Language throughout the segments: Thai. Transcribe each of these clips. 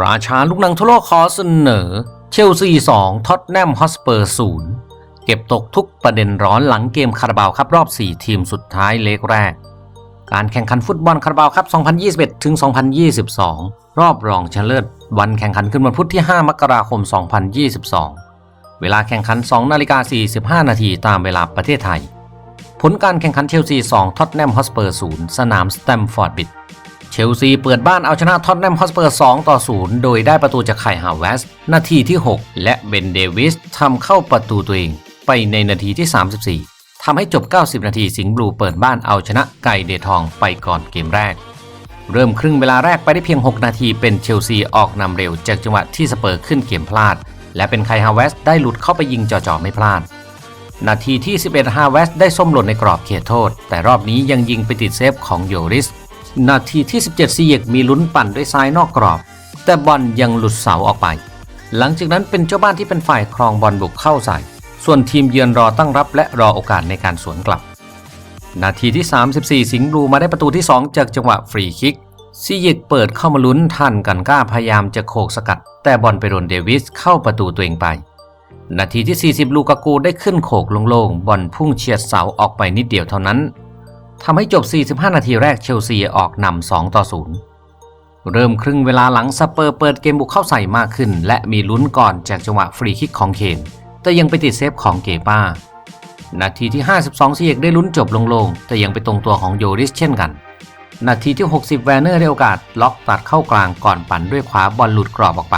ราชาลูกหนังทั่วโลกขอเสนอ เชลซี 2 ท็อตแนมฮอสเปอร์ 0 เก็บตกทุกประเด็นร้อนหลังเกมคาราบาวครับรอบ 4 ทีมสุดท้ายเล็กแรก การแข่งขันฟุตบอลคาราบาวครับ 2021 ถึง 2022 รอบรองชนะเลิศวันแข่งขันขึ้นวันพุธที่ 5 มกราคม 2022 เวลาแข่งขัน 2 นาฬิกา 45 นาทีตามเวลาประเทศไทย ผลการแข่งขันเชลซี 2 ท็อตแนมฮอสเปอร์ 0 สนามสแตมฟอร์ดบิด เชลซีเปิดบ้านเอาชนะท็อตแนมฮอสเปอร์ 2 ต่อ 0 โดยได้ประตูจากไข่ฮาวเวส นาทีที่ 6 และเบนเดวิสทำเข้าประตูตัวเอง ไปในนาทีที่ 34 ทำให้จบ 90 นาทีสิงห์บลูเปิดบ้านเอาชนะไก่เดทองไปก่อนเกมแรก เริ่มครึ่งเวลาแรกไปได้เพียง 6 นาทีเป็นเชลซีออกนำเร็วจากจังหวะที่สเปอร์ขึ้นเกมพลาด และเป็นไคฮาวเวสได้หลุดเข้าไปยิงจ่อๆไม่พลาดนาทีที่ 11 ฮาเวสได้ส้มหล่นในกรอบเขตโทษ แต่รอบนี้ยังยิงไปติดเซฟของโยริส นาทีที่ 17ซีเยกมีลุ้นปั่นด้วยซ้ายนอกกรอบ แต่บอลยังหลุดเสาออกไป หลังจากนั้นเป็นเจ้าบ้านที่เป็นฝ่ายครองบอลบุกเข้าใส่ ส่วนทีมเยือนรอตั้งรับและรอโอกาสในการสวนกลับ นาทีที่ 34 สิงห์บลูมาได้ประตูที่ 2 จากจังหวะฟรีคิกซีเยกเปิดเข้ามาลุ้นทันกันกล้าพยายามจะโขกสกัด แต่บอลไปโดนเดวิสเข้าประตูตัวเองไป นาทีที่ 40 ลูกากูได้ขึ้นโขกโล่งๆบอลพุ่งเฉียดเสาออกไปนิดเดียวเท่านั้น ทำให้จบ 45 นาทีแรกเชลซีออกนำ 2 ต่อ 0 เริ่มครึ่งเวลาหลังสเปอร์เปิดเกมบุกเข้าใส่มากขึ้น และมีลุ้นก่อนจากจังหวะฟรีคิกของเคน แต่ยังไปติดเซฟของเกป้า นาทีที่ 52ซีเอกได้ลุ้นจบลงๆแต่ยังไปตรงตัวของโยริสเช่นกัน นาทีที่ 60 แวนเนอร์ได้โอกาส ล็อกตัดเข้ากลางก่อนปั่นด้วยขวาบอลหลุดกรอบออกไป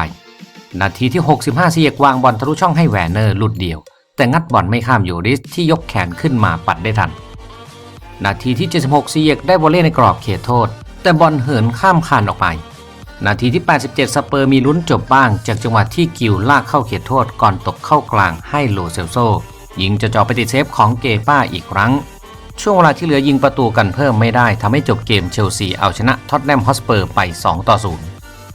นาทีที่ 65ซีเอกวางบอลทะลุช่องให้แวนเนอร์หลุดเดียว แต่งัดบอลไม่ข้ามโยริสที่ยกแขนขึ้นมาปัดได้ทัน นาทีที่ 76ซีเอกได้วอลเล่ในกรอบเขตโทษ แต่บอลเหินข้ามคานออกไป นาทีที่ 87 สเปอร์มีลุ้นจบบ้าง จากจังหวะที่กิวลากเข้าเขตโทษก่อนตกเข้ากลางให้โลเซลโซยิงจะจ่อไปติดเซฟของเกป้าอีกครั้ง ช่วงเวลาที่เหลือยิงประตูกันเพิ่มไม่ได้ทำให้จบเกมเชลซีเอาชนะท็อตแนมฮอสเปอร์ไป 2 ต่อ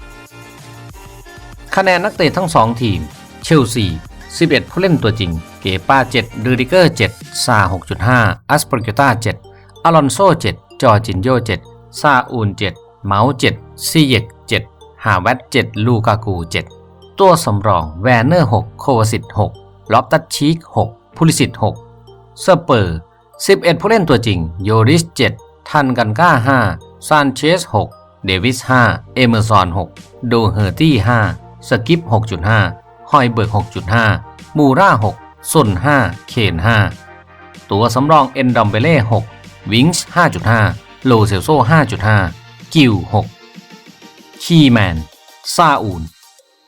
0 คะแนนนักเตะทั้ง 2 ทีม เชลซี 11 ผู้เล่นตัวจริง เกป้า 7 ดูดิเกอร์ 7 ซา 6.5 อัสปริกต้า7 อลอนโซ่7จอร์จินโย7ซาอูน7เมาส์7ซีเยก7ฮาเวต7ลูกากู 7 ตัวสำรองแวนเนอร์ 6 โควสิต6ลอฟตัดชีก6พุลิสิต6สเปอร์ 11 ผู้เล่นตัวจริง โยริส 7 ทันกันก้า 5 ซานเชส 6 เดวิส 5 เอเมอร์ซอน 6 โดเฮอร์ตี้ 5 สกิป 6.5 ฮอยเบิร์ก 6.5 มูรา6ซุน 5 เคน 5 ตัวสำรองเอนดอมเบเล่ 6 วิงส์5.5 โลเซลโซ5.5 กิล6คีแมน ซาอูน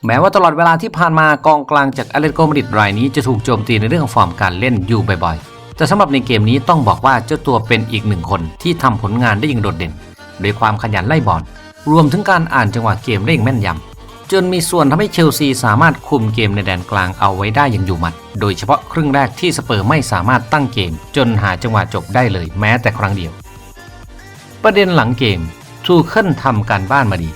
แม้ว่าตลอดเวลาที่ผ่านมากองกลางจากอเลติโกมาดริดรายนี้จะถูกโจมตีในเรื่องฟอร์มการเล่นอยู่บ่อยๆ แต่สำหรับในเกมนี้ต้องบอกว่าเจ้าตัวเป็นอีกหนึ่งคนที่ทำผลงานได้อย่างโดดเด่น โดยความขยันไล่บอลรวมถึงการอ่านจังหวะเกมได้อย่างแม่นยำ จนมีส่วนทำให้เชลซีสามารถคุมเกมในแดนกลางเอาไว้ได้อย่างอยู่หมัด โดยเฉพาะครึ่งแรกที่สเปอร์ไม่สามารถตั้งเกม จนหาจังหวะจบได้เลยแม้แต่ครั้งเดียว ประเด็นหลังเกมทูเคิลทำการบ้านมาดี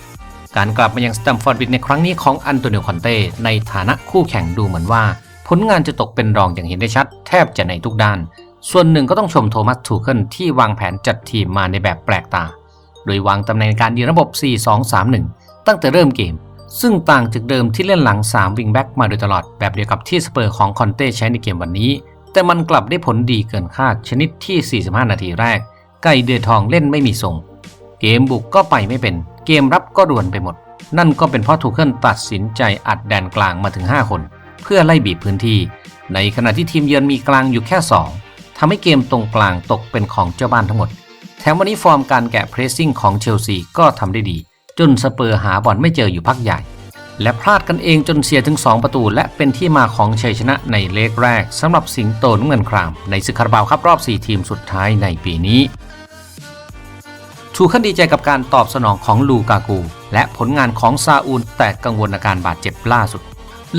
การกลับมายังสแตมฟอร์ดบิดในครั้งนี้ของอันโตนิโอคอนเต้ในฐานะคู่แข่งดูเหมือนว่า ผลงานจะตกเป็นรองอย่างเห็นได้ชัด แทบจะในทุกด้าน ส่วนหนึ่งก็ต้องชมโทมัสทูเคิลที่วางแผนจัดทีมมาในแบบแปลกตา โดยวางตำแหน่งการยืนระบบ 4-2-3-1 ตั้งแต่เริ่มเกม ซึ่งต่างจากเดิมที่เล่นหลัง 3 วิงแบ็กมาโดยตลอดแบบเดียวกับที่สเปอร์ของคอนเต้ใช้ในเกมวันนี้ แต่มันกลับได้ผลดีเกินคาดชนิดที่ 45 นาทีแรก ไก่เดือทองเล่นไม่มีทรง เกมบุกก็ไปไม่เป็น เกมรับก็รวนไปหมด นั่นก็เป็นเพราะทูเคิลตัดสินใจอัดแดนกลางมาถึง 5 คน เพื่อไล่บีบพื้นที่ ในขณะที่ทีมเยือนมีกลางอยู่แค่ 2ทำให้เกมตรงกลางตกเป็นของเจ้าบ้านทั้งหมด แถมวันนี้ฟอร์มการแกะเพรสซิ่งของเชลซีก็ทำได้ดี จนสเปอร์หาบอลไม่เจออยู่พักใหญ่ และพลาดกันเองจนเสียถึง 2 ประตู และเป็นที่มาของชัยชนะในเลกแรกสำหรับสิงโตน้ำเงินคราม ในศึกคาราบาวครับรอบ 4 ทีมสุดท้ายในปีนี้ทูเคิลดีใจกับการตอบสนองของลูกากู และผลงานของซาอูลแต่กังวลอาการบาดเจ็บล่าสุด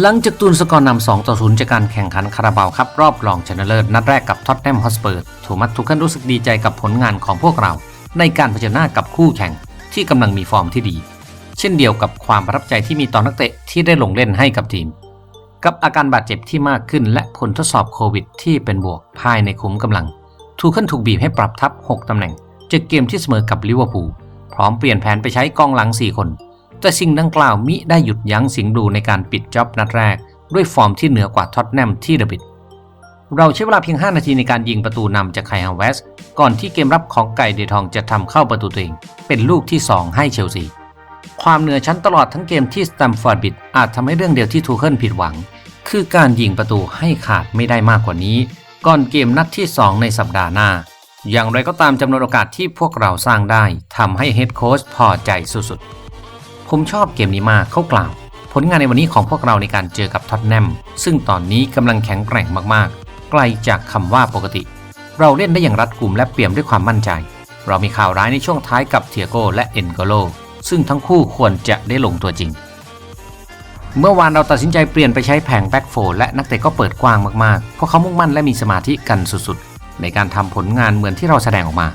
หลังจากตูนสกอร์นำ2ต่อ0จากการแข่งขันคาราบาวครับรอบรองชนะเลิศนัดแรกกับท็อตแนมฮอสเปอร์โทมัสทูเคิลรู้สึกดีใจกับผลงานของพวกเรา ในการเผชิญหน้ากับคู่แข่ง ที่กำลังมีฟอร์มที่ดี เช่นเดียวกับความประทับใจที่มีต่อนักเตะที่ได้ลงเล่นให้กับทีม กับอาการบาดเจ็บที่มากขึ้นและผลทดสอบโควิดที่เป็นบวกภายในคุ้มกำลัง ทูเคิลถูกบีบให้ปรับทับ 6ตำแหน่งจากเกมที่เสมอกับลิเวอร์พูลพร้อมเปลี่ยนแผนไปใช้กองหลัง 4 คน แต่สิ่งดังกล่าวมิได้หยุดยั้งสิงห์บลูในการปิดจ็อบนัดแรก ด้วยฟอร์มที่เหนือกว่าท็อตแนมที่เดบิด เราใช้เวลาเพียง 5 นาทีในการยิงประตูนำจากไคฮาวเวส ก่อนที่เกมรับของไก่เดทองจะทำเข้าประตูตัวเอง เป็นลูกที่ 2 ให้เชลซี ความเหนือชั้นตลอดทั้งเกมที่สแตมฟอร์ดบิดอาจทำให้เรื่องเดียวที่ทูเคิลผิดหวัง คือการยิงประตูให้ขาดไม่ได้มากกว่านี้ ก่อนเกมนัดที่ 2 ในสัปดาห์หน้า อย่างไรก็ตามจำนวนโอกาสที่พวกเราสร้างได้ทำให้เฮดโค้ชพอใจสุดๆ ผมชอบเกมนี้มากเขากล่าว ผลงานในวันนี้ของพวกเราในการเจอกับท็อตแนมซึ่งตอนนี้กำลังแข็งแกร่งมากๆ ไกลจากคำว่าปกติ เราเล่นได้อย่างรัดกุมและเปี่ยมด้วยความมั่นใจ เรามีข่าวร้ายในช่วงท้ายกับเทียโกและเอ็นโกโล ซึ่งทั้งคู่ควรจะได้ลงตัวจริง เมื่อวานเราตัดสินใจเปลี่ยนไปใช้แผงแบ็กโฟและนักเตะก็เปิดกว้างมากๆ เพราะเขามุ่งมั่นและมีสมาธิกันสุดๆ ในการทำผลงานเหมือนที่เราแสดงออกมา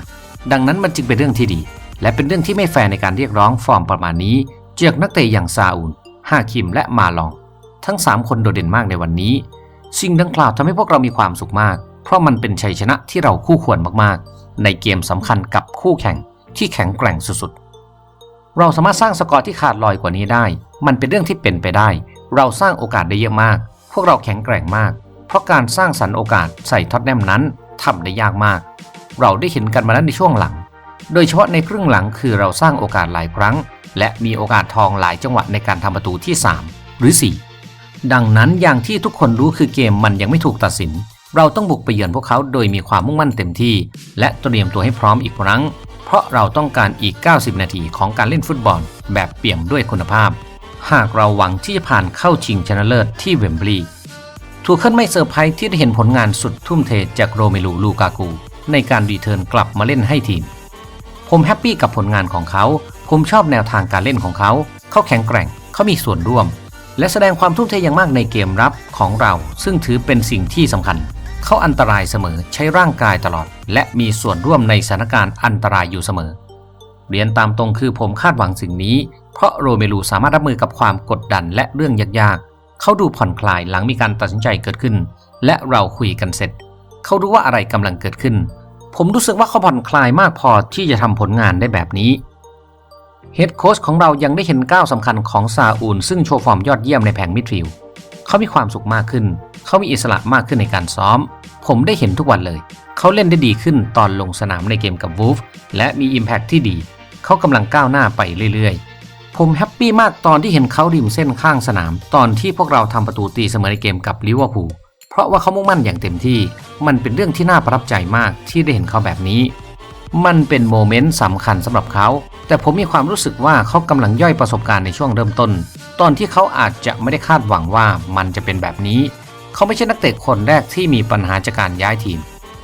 ดังนั้นมันจึงเป็นเรื่องที่ดี และเป็นเรื่องที่ไม่แฟร์ในการเรียกร้องฟอร์มประมาณนี้จากนักเตะอย่างซาอูลฮาคิมและมาลอง ทั้ง 3 คนโดดเด่นมากในวันนี้ สิ่งดังกล่าวทำให้พวกเรามีความสุขมาก เพราะมันเป็นชัยชนะที่เราคู่ควรมากๆ ในเกมสำคัญกับคู่แข่งที่แข็งแกร่งสุดๆ เราสามารถสร้างสกอร์ที่ขาดลอยกว่านี้ได้ มันเป็นเรื่องที่เป็นไปได้ เราสร้างโอกาสได้เยอะมาก พวกเราแข็งแกร่งมาก เพราะการสร้างสรรค์โอกาสใส่ท็อตแนมนั้นทำได้ยากมาก เราได้เห็นกันมาแล้วในช่วงหลัง โดยเฉพาะในครึ่งหลังคือเราสร้างโอกาสหลายครั้ง และมีโอกาสทองหลายจังหวะในการทำประตูที่ 3 หรือ 4 ดังนั้นอย่างที่ทุกคนรู้คือเกมมันยังไม่ถูกตัดสิน เราต้องบุกไปเยือนพวกเขาโดยมีความมุ่งมั่นเต็มที่ และเตรียมตัวให้พร้อมอีกครั้ง เพราะเราต้องการอีก 90 นาทีของการเล่นฟุตบอล แบบเปี่ยมด้วยคุณภาพ หากเราหวังที่จะผ่านเข้าชิงชนะเลิศที่เวมบลีย์ถูกขึ้นไม่เซอร์ไพรส์ที่ได้เห็นผลงานสุดทุ่มเทจากโรเมลูลูกากู ในการรีเทิร์นกลับมาเล่นให้ทีม ผมแฮปปี้กับผลงานของเขา ผมชอบแนวทางการเล่นของเขา เขาแข็งแกร่ง เขามีส่วนร่วม และแสดงความทุ่มเทอย่างมากในเกมรับของเรา ซึ่งถือเป็นสิ่งที่สำคัญ เขาอันตรายเสมอใช้ร่างกายตลอด และมีส่วนร่วมในสถานการณ์อันตรายอยู่เสมอ เรียนตามตรงคือผมคาดหวังสิ่งนี้ เพราะโรเมลูสามารถรับมือกับความกดดันและเรื่องยากๆ เขาดูผ่อนคลายหลังมีการตัดสินใจเกิดขึ้น และเราคุยกันเสร็จ เขารู้ว่าอะไรกำลังเกิดขึ้น ผมรู้สึกว่าเขาผ่อนคลายมากพอที่จะทำผลงานได้แบบนี้ เฮดโค้ชของเรายังได้เห็นก้าวสำคัญของซาอูล ซึ่งโชว์ฟอร์มยอดเยี่ยมในแผงมิดฟิลด์เขามีความสุขมากขึ้น เขามีอิสระมากขึ้นในการซ้อม ผมได้เห็นทุกวันเลย เขาเล่นได้ดีขึ้นตอนลงสนามในเกมกับวูฟและมี Impact ที่ดี เขากำลังก้าวหน้าไปเรื่อยๆ ผมแฮปปี้มากตอนที่เห็นเขาริมเส้นข้างสนาม ตอนที่พวกเราทำประตูตีเสมอในเกมกับลิเวอร์พูลเพราะว่าเขามุ่งมั่นอย่างเต็มที่ มันเป็นเรื่องที่น่าประทับใจมากที่ได้เห็นเขาแบบนี้ มันเป็นโมเมนต์สำคัญสำหรับเขา แต่ผมมีความรู้สึกว่าเขากำลังย่อยประสบการณ์ในช่วงเริ่มต้น ตอนที่เขาอาจจะไม่ได้คาดหวังว่ามันจะเป็นแบบนี้ เขาไม่ใช่นักเตะคนแรกที่มีปัญหาจากการย้ายทีม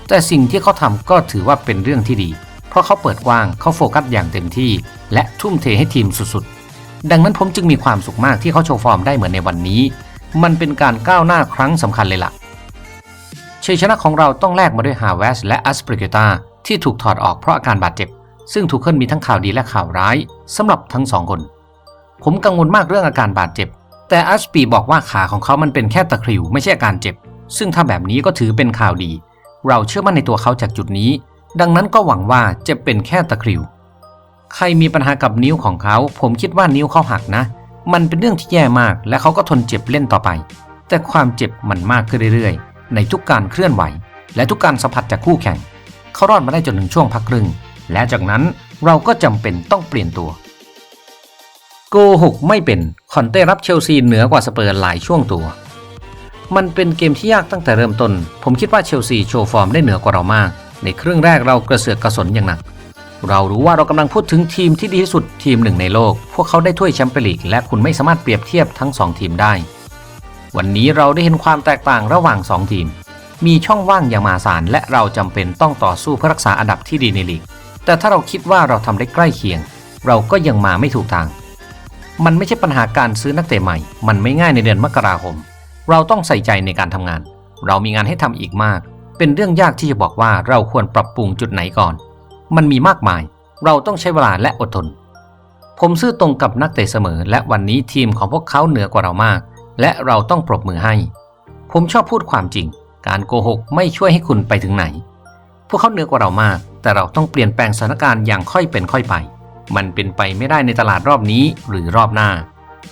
แต่สิ่งที่เขาทำก็ถือว่าเป็นเรื่องที่ดี เพราะเขาเปิดกว้างเขาโฟกัสอย่างเต็มที่ และทุ่มเทให้ทีมสุดๆ ดังนั้นผมจึงมีความสุขมากที่เขาโชว์ฟอร์มได้เหมือนในวันนี้ มันเป็นการก้าวหน้าครั้งสำคัญเลยล่ะชัยชนะของเราต้องแลกมาด้วยฮาเวสและอัสปริเกตา ที่ถูกถอดออกเพราะอาการบาดเจ็บ ซึ่งทูเคิลมีทั้งข่าวดีและข่าวร้ายสำหรับทั้งสองคน ผมกังวลมากเรื่องอาการบาดเจ็บ แต่อัสปีบอกว่าขาของเขามันเป็นแค่ตะคริวไม่ใช่อาการเจ็บ ซึ่งถ้าแบบนี้ก็ถือเป็นข่าวดี เราเชื่อมั่นในตัวเขาจากจุดนี้ ดังนั้นก็หวังว่าจะเป็นแค่ตะคริว ใครมีปัญหากับนิ้วของเขา ผมคิดว่านิ้วเขาหักนะ มันเป็นเรื่องที่แย่มาก และเขาก็ทนเจ็บเล่นต่อไป แต่ความเจ็บมันมากขึ้นเรื่อยๆ ในทุกการเคลื่อนไหว และทุกการสัมผัสจากคู่แข่ง เขารอดมาได้จนถึงช่วงพักครึ่ง และจากนั้นเราก็จำเป็นต้องเปลี่ยนตัวโกหกไม่เป็นคอนเต้รับเชลซีเหนือกว่าสเปอร์หลายช่วงตัว มันเป็นเกมที่ยากตั้งแต่เริ่มต้น ผมคิดว่าเชลซีโชว์ฟอร์มได้เหนือกว่าเรามาก ในครึ่งแรกเรากระเสือกกระสนอย่างหนัก เรารู้ว่าเรากำลังพูดถึงทีมที่ดีที่สุดทีมหนึ่งในโลก พวกเขาได้ถ้วยแชมเปี้ยนลีกและคุณไม่สามารถเปรียบเทียบทั้งสองทีมได้ วันนี้เราได้เห็นความแตกต่างระหว่างสองทีม มีช่องว่างอย่างมหาศาลและเราจำเป็นต้องต่อสู้เพื่อรักษาอันดับที่ดีในลีก แต่ถ้าเราคิดว่าเราทำได้ใกล้เคียง เราก็ยังมาไม่ถูกทาง มันไม่ใช่ปัญหาการซื้อนักเตะใหม่ มันไม่ง่ายในเดือนมกราคม เราต้องใส่ใจในการทำงาน เรามีงานให้ทำอีกมาก เป็นเรื่องยากที่จะบอกว่าเราควรปรับปรุงจุดไหนก่อน มันมีมากมาย เราต้องใช้เวลาและอดทน ผมซื่อตรงกับนักเตะเสมอ และวันนี้ทีมของพวกเขาเหนือกว่าเรามาก และเราต้องปรบมือให้ ผมชอบพูดความจริง การโกหกไม่ช่วยให้คุณไปถึงไหน พวกเขาเหนือกว่าเรามาก แต่เราต้องเปลี่ยนแปลงสถานการณ์อย่างค่อยเป็นค่อยไป มันเป็นไปไม่ได้ในตลาดรอบนี้หรือรอบหน้า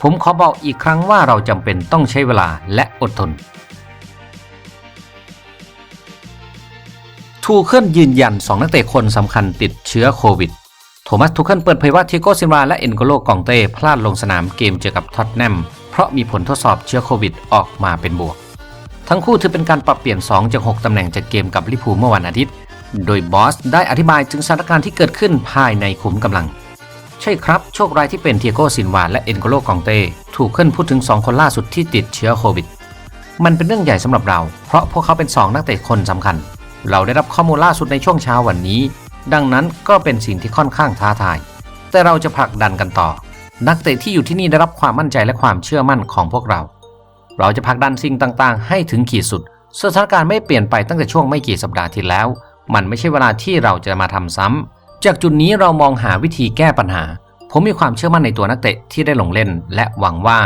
ผมขอบอกอีกครั้งว่าเราจำเป็นต้องใช้เวลาและอดทน ทูเคิลยืนยัน 2 นักเตะคนสำคัญติดเชื้อโควิด โทมัสทูเคิลเปิดเผยว่าทิโกซินวาและเอ็นโกโลกองเต้พลาดลงสนามเกมเจอกับท็อตแนมเพราะมีผลทดสอบเชื้อโควิดออกมาเป็นบวก ทั้งคู่ถือเป็นการปรับเปลี่ยน 2 จาก 6 ตำแหน่งจากเกมกับลิพูเมื่อวันอาทิตย์ โดยบอสได้อธิบายถึงสถานการณ์ที่เกิดขึ้นภายในขุมกำลัง ใช่ครับ โชคร้ายที่เป็นเทียโกซินวาและเอ็นโกโลกองเต้ถูกขึ้นพูดถึง 2 คนล่าสุดที่ติดเชื้อโควิด มันเป็นเรื่องใหญ่สำหรับเรา เพราะพวกเขาเป็น 2 นักเตะคนสำคัญ เราได้รับข้อมูลล่าสุดในช่วงเช้าวันนี้ ดังนั้นก็เป็นสิ่งที่ค่อนข้างท้าทาย แต่เราจะผลักดันกันต่อ นักเตะที่อยู่ที่นี่ได้รับความมั่นใจและความเชื่อมั่นของพวกเรา เราจะผลักดันสิ่งต่างๆ ให้ถึงขีดสุด สถานการณ์ไม่เปลี่ยนไปตั้งแต่ช่วงไม่กี่สัปดาห์ที่แล้ว มันไม่ใช่เวลาที่เราจะมาทำซ้ำจากจุดนี้เรามองหาวิธีแก้ปัญหา ผมมีความเชื่อมั่นในตัวนักเตะที่ได้ลงเล่น และหวังว่า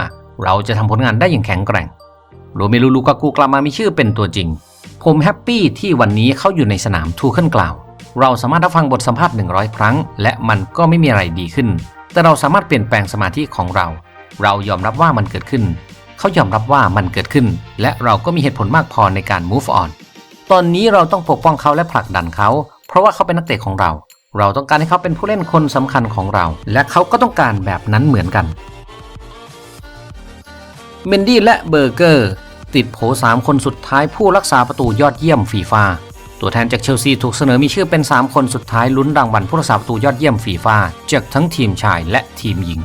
เราจะทำผลงานได้อย่างแข็งแกร่งโรเมลูลูกากูกลับมามีชื่อเป็นตัวจริง ผมแฮปปี้ที่วันนี้เขาอยู่ในสนามทูเคิลกล่าว เราสามารถรับฟังบทสัมภาษณ์ 100 ครั้ง และมันก็ไม่มีอะไรดีขึ้น แต่เราสามารถเปลี่ยนแปลงสมาธิของเรา เรายอมรับว่ามันเกิดขึ้น เขายอมรับว่ามันเกิดขึ้น และเราก็มีเหตุผลมากพอในการ move on ตอนนี้เราต้องปกป้องเขาและผลักดันเขา เพราะว่าเขาเป็นนักเตะของเรา เราต้องการให้เขาเป็นผู้เล่นคนสำคัญของเรา และเขาก็ต้องการแบบนั้นเหมือนกัน เมนดี้และเบอร์เกอร์ ติดโผ3คนสุดท้ายผู้รักษาประตูยอดเยี่ยมฟีฟาตัวแทนจากเชลซีถูกเสนอมีชื่อเป็น 3 คนสุดท้ายลุ้นรางวัลผู้รักษาประตูยอดเยี่ยมฟีฟาจากทั้งทีมชายและทีมหญิง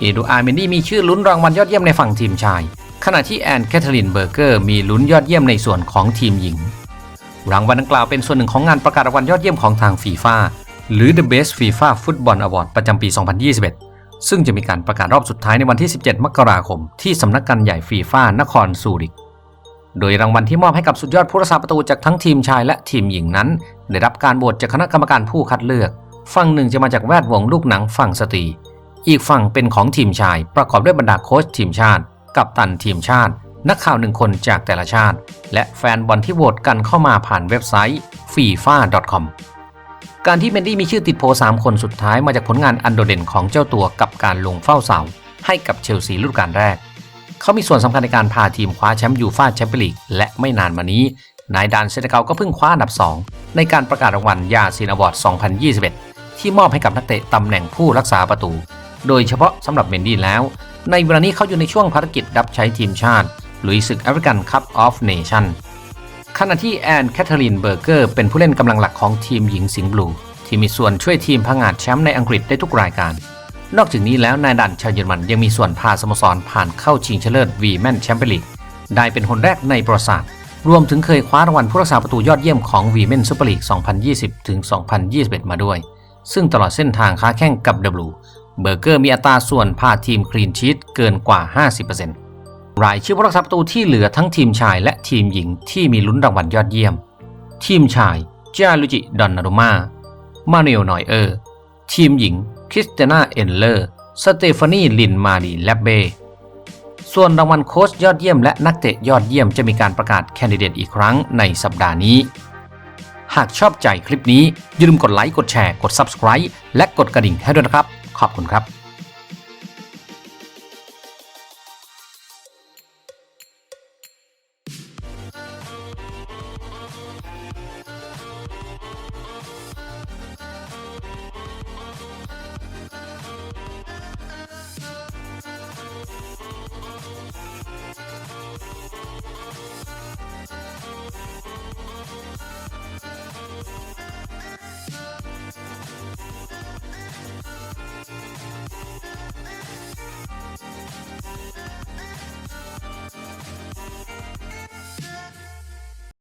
เอดูอาร์เมนดี้มีชื่อลุ้นรางวัลยอดเยี่ยมในฝั่งทีมชาย ขณะที่แอนแคทเธอรีนเบอร์เกอร์มีลุ้นยอดเยี่ยมในส่วนของทีมหญิง รางวัลดังกล่าวเป็นส่วนหนึ่งของงานประกาศรางวัลยอดเยี่ยมของทางฟีฟ่าหรือ The Best FIFA Football Award ประจำปี 2021 ซึ่งจะมีการประกาศรอบสุดท้ายในวันที่ 17 มกราคม ที่สำนักงานใหญ่ฟีฟ่านครซูริก โดยรางวัลที่มอบให้กับสุดยอดผู้รักษาประตูจากทั้งทีมชายและทีมหญิงนั้น ได้รับการโหวตจากคณะกรรมการผู้คัดเลือก ฝั่งหนึ่งจะมาจากแวดวงลูกหนังฝั่งสตรี อีกฝั่งเป็นของทีมชาย ประกอบด้วยบรรดาโค้ชทีมชาติ กัปตันทีมชาติ นักข่าวหนึ่งคนจากแต่ละชาติ และแฟนบอลที่โหวตกันเข้ามาผ่านเว็บไซต์ fifa.com การที่เมนดี้มีชื่อติดโพล3คนสุดท้ายมาจากผลงานอันโดดเด่นของเจ้าตัวกับการลงเฝ้าเสา ให้กับเชลซีฤดูกาลแรก เขามีส่วนสำคัญในการพาทีมคว้าแชมป์ยูฟ่าแชมเปี้ยนลีกและไม่นานมานี้ นายดานเซนเกาก็เพิ่งคว้าอันดับ 2 ในการประกาศรางวัลยาซีนอวอร์ด 2021 ที่มอบให้กับนักเตะตำแหน่งผู้รักษาประตู โดยเฉพาะสำหรับเมนดี้แล้ว ในเวลานี้เขาอยู่ในช่วงภารกิจรับใช้ทีมชาติลุยศึกแอฟริกันคัพออฟเนชั่นขณะที่แอนแคทเธอรีนเบอร์เกอร์เป็นผู้เล่นกำลังหลักของทีมหญิงสิงห์บลูที่มีส่วนช่วยทีมพังงาดแชมป์ในอังกฤษได้ทุกรายการ นอกจากนี้แล้วนายดันชาวเยอรมันยังมีส่วนพาสโมสรผ่านเข้าชิงชนะเลิศวีแมนแชมเปี้ยนลีกได้เป็นคนแรกในประวัติศาสตร์รวมถึงเคยคว้ารางวัลผู้รักษาประตูยอดเยี่ยมของวีแมนซูเปอร์ลีก 2020 ถึง 2021 มาด้วย ซึ่งตลอดเส้นทางค้าแข่งกับ W เบอร์เกอร์มีอัตราส่วนพาทีมคลีนชีตเกินกว่า 50%รายชื่อผู้รักษาประตูที่เหลือทั้งทีมชายและทีมหญิงที่มีลุ้นรางวัลยอดเยี่ยม ทีมชายจาลุจิดอนนารุมามาเนลนอยเออร์ ทีมหญิงคริสเตนาเอนเลอร์ สเตฟานีลินมารีแลบเบ ส่วนรางวัลโค้ชยอดเยี่ยมและนักเตะยอดเยี่ยมจะมีการประกาศแคนดิเดตอีกครั้งในสัปดาห์นี้ หากชอบใจคลิปนี้อย่าลืมกดไลค์ กดแชร์ กด Subscribe และกดกระดิ่งให้ด้วยนะครับ ขอบคุณครับ